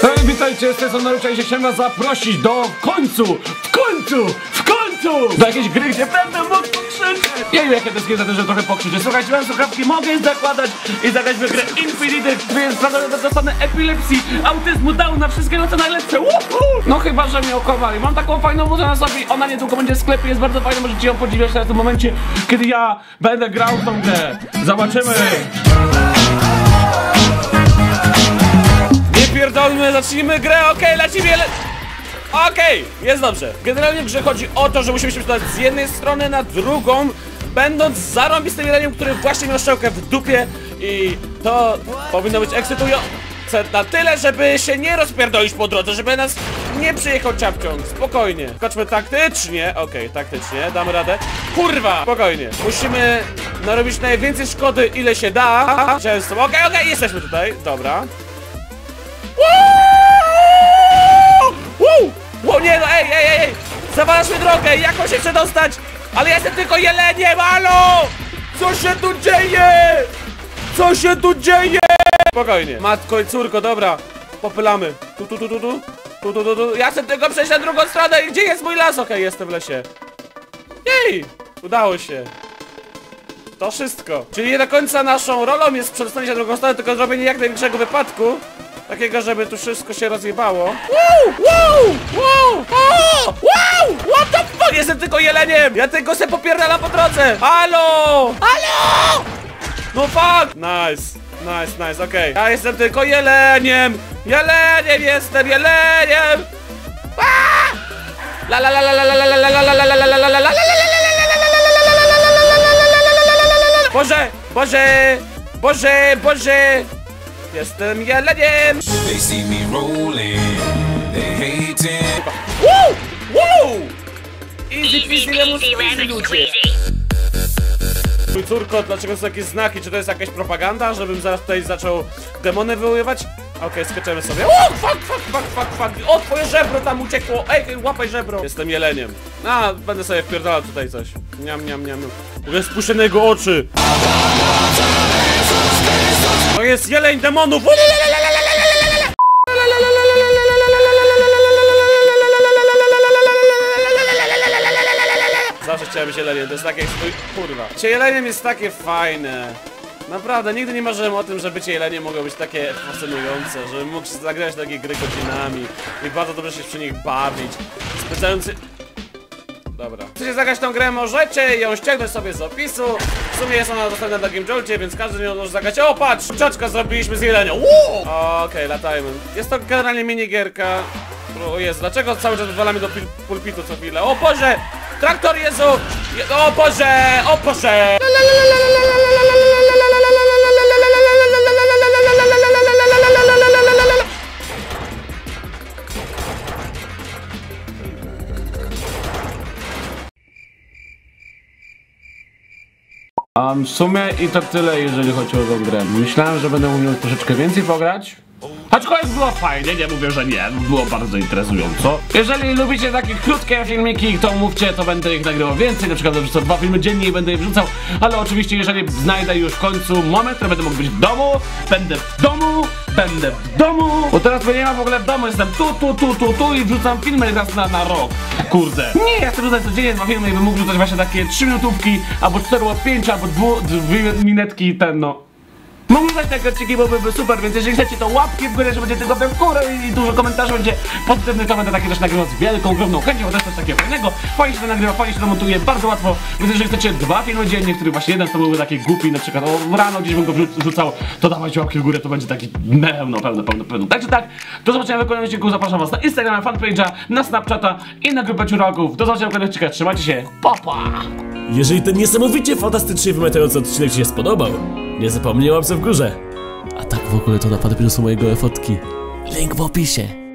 Hej, witajcie, z tej strony Naruczaj się chciałem was zaprosić do końcu, w końcu, w końcu do jakiejś gry, gdzie będę mógł pokrzyczeć. Jeju, jakie to jest za to, że trochę pokrzyczę. Słuchajcie, mam słuchawki, mogę je zakładać i zagrać w grę Infinity, więc prawdopodobnie dostanę epilepsji, autyzmu, downa, wszystkiego co najlepsze. Woohoo! No chyba, że mnie okowali. Mam taką fajną muzę na sobie, ona niedługo będzie w sklepie, jest bardzo fajna, możecie ją podziwiać teraz w tym momencie, kiedy ja będę grał w tą grę. Zobaczymy. Pierdolmy, zacznijmy grę, okej, lecimy, le... Okej, jest dobrze. Generalnie w grze chodzi o to, że musimy się przesunąć z jednej strony na drugą, będąc zarąbistym jeleniem, który właśnie miał szczałkę w dupie i to powinno być ekscytujące na tyle, żeby się nie rozpierdolić po drodze, żeby nas nie przyjechał ciapciąg. Spokojnie. Skoczmy taktycznie. Okej, taktycznie, damy radę. Kurwa! Spokojnie. Musimy narobić najwięcej szkody, ile się da. Często. Okej, okej, jesteśmy tutaj. Dobra. Wow, nie no, ej, ej, ej, ej! Zawalasz mi drogę, jak mam się przedostać? Ale ja jestem tylko jeleniem, halo! Co się tu dzieje? Co się tu dzieje? Spokojnie. Matko i córko, dobra. Popylamy. Tu, tu, tu, tu, tu. Tu, tu, tu, tu. Ja chcę tylko przejść na drugą stronę. Gdzie jest mój las? Okej, jestem w lesie. Jej! Udało się. To wszystko. Czyli nie do końca naszą rolą jest przedostanie się na drugą stronę, tylko zrobienie jak największego wypadku. Takiego, żeby tu wszystko się rozjebało. Wow! Wow! Wow! O! Wow! What the fuck? Jestem tylko jeleniem! Ja tylko se popierdalam po drodze! Halo! Halo! No fuck! Nice. Nice, nice, okej. Ja jestem tylko jeleniem! Jeleniem jestem, jeleniem! Aaa! La la la la la la la la la la la la la la la la la la Boże! Boże! Boże! Boże! Jestem jeleniem! They see me rolling, they hating. Woo! Woo! Easy peasy lemon squeezy ludzie! Mój córko, dlaczego są jakieś znaki? Czy to jest jakaś propaganda, żebym zaraz tutaj zaczął demony wywoływać? Okej, skaczemy sobie. O, fuck, fuck, fuck, fuck, fuck. O, twoje żebro tam uciekło. Ej, łapaj żebro. Jestem jeleniem. A, będę sobie wpierdalał tutaj coś. Niam, niam, niam. Na jego oczy. Jest jeleń demonów. Zawsze chciałem być jeleniem, to jest takie... Kurwa. Bycie jeleniem jest takie fajne. Naprawdę, nigdy nie marzyłem o tym, że bycie jeleniem mogło być takie fascynujące, żebym mógł zagrać takie gry godzinami i bardzo dobrze się przy nich bawić. Spędzający... Dobra. Chcecie zagrać tą grę, możecie ją ściągnąć sobie z opisu. W sumie jest ona dostępna na Game Jolcie, więc każdy ją może zagrać. O, patrz! Czoczka zrobiliśmy z jelenia. Wow! Okej, latajmy. Jest to generalnie minigierka. O jest, dlaczego cały czas wywalamy do pul- pulpitu co chwilę? O Boże! Traktor Jezu! Je o Boże! O Boże! A w sumie i to tyle, jeżeli chodzi o tą grę. Myślałem, że będę umiał troszeczkę więcej pograć. Aczkolwiek było fajnie, nie mówię, że nie, było bardzo interesująco. Jeżeli lubicie takie krótkie filmiki, to mówcie, to będę ich nagrywał więcej, na przykład wrzucę dwa filmy dziennie i będę je wrzucał, ale oczywiście jeżeli znajdę już w końcu moment, że będę mógł być w domu, będę w domu, będę w domu, bo teraz mnie nie ma w ogóle w domu, jestem tu, tu, tu, tu, tu i wrzucam filmy raz na, na rok. Kurde. Nie, ja chcę wrzucać codziennie dwa filmy i bym mógł wrzucać właśnie takie 3 minutówki, albo 4 albo 5, albo 2, dwie minetki, ten no. Mógł dać te odcinki, bo super, więc jeżeli chcecie to łapki w górę, że będzie tylko w górę i dużo komentarzy będzie pozytywnych, będę takie też nagrywał z wielką, ogromną chęcią, jest coś takiego fajnego. Fajnie się to nagrywa, fajnie się to montuje, bardzo łatwo, więc jeżeli chcecie dwa filmy dziennie, których właśnie jeden to byłby taki głupi, na przykład o, rano gdzieś bym go wrzucał, to dawajcie łapki w górę, to będzie taki pełno, pełno, pełno, pełno. Także tak, do zobaczenia w kolejnym odcinku, zapraszam was na Instagrama, fanpage'a, na Snapchata i na grupę ciuraków. Do zobaczenia w kolejnych odcinkach, trzymajcie się, pa pa! Jeżeli ten niesamowicie fantastycznie wymagający odcinek Ci się spodobał, nie zapomnij łapce w górze. A tak w ogóle to na fanpage'u są mojego fotki. Link w opisie.